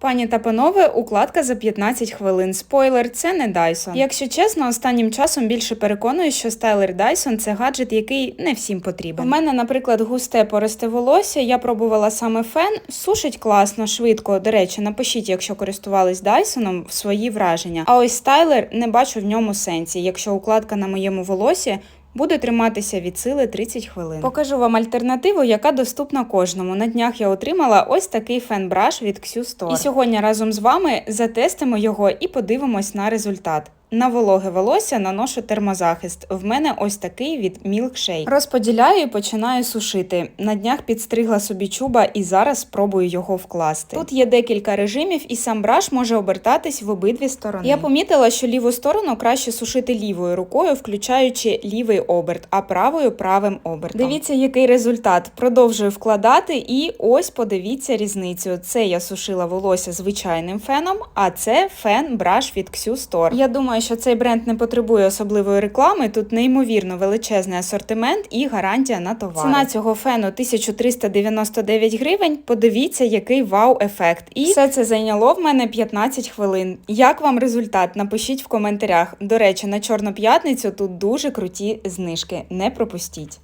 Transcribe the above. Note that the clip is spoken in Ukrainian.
Пані та панове, укладка за 15 хвилин. Спойлер, це не Dyson. Якщо чесно, останнім часом більше переконую, що стайлер Dyson – це гаджет, який не всім потрібен. У мене, наприклад, густе пористе волосся. Я пробувала саме фен. Сушить класно, швидко. До речі, напишіть, якщо користувались Dyson, свої враження. А ось стайлер не бачу в ньому сенсі. Якщо укладка на моєму волосі Буде триматися від сили 30 хвилин. Покажу вам альтернативу, яка доступна кожному. На днях я отримала ось такий фен-браш від Q. І сьогодні разом з вами затестимо його і подивимось на результат. На вологе волосся наношу термозахист. В мене ось такий від Milkshake. Розподіляю і починаю сушити. На днях підстригла собі чуба і зараз спробую його вкласти. Тут є декілька режимів, і сам браш може обертатись в обидві сторони. Я помітила, що ліву сторону краще сушити лівою рукою, включаючи лівий оберт, а правою правим обертом. Дивіться, який результат. Продовжую вкладати, і ось подивіться різницю. Це я сушила волосся звичайним феном, а це фен браш від Q. Я думаю, що цей бренд не потребує особливої реклами. Тут неймовірно величезний асортимент і гарантія на товар. Ціна цього фену 1399 гривень. Подивіться, який вау-ефект. І все це зайняло в мене 15 хвилин. Як вам результат? Напишіть в коментарях. До речі, на Чорну п'ятницю тут дуже круті знижки. Не пропустіть.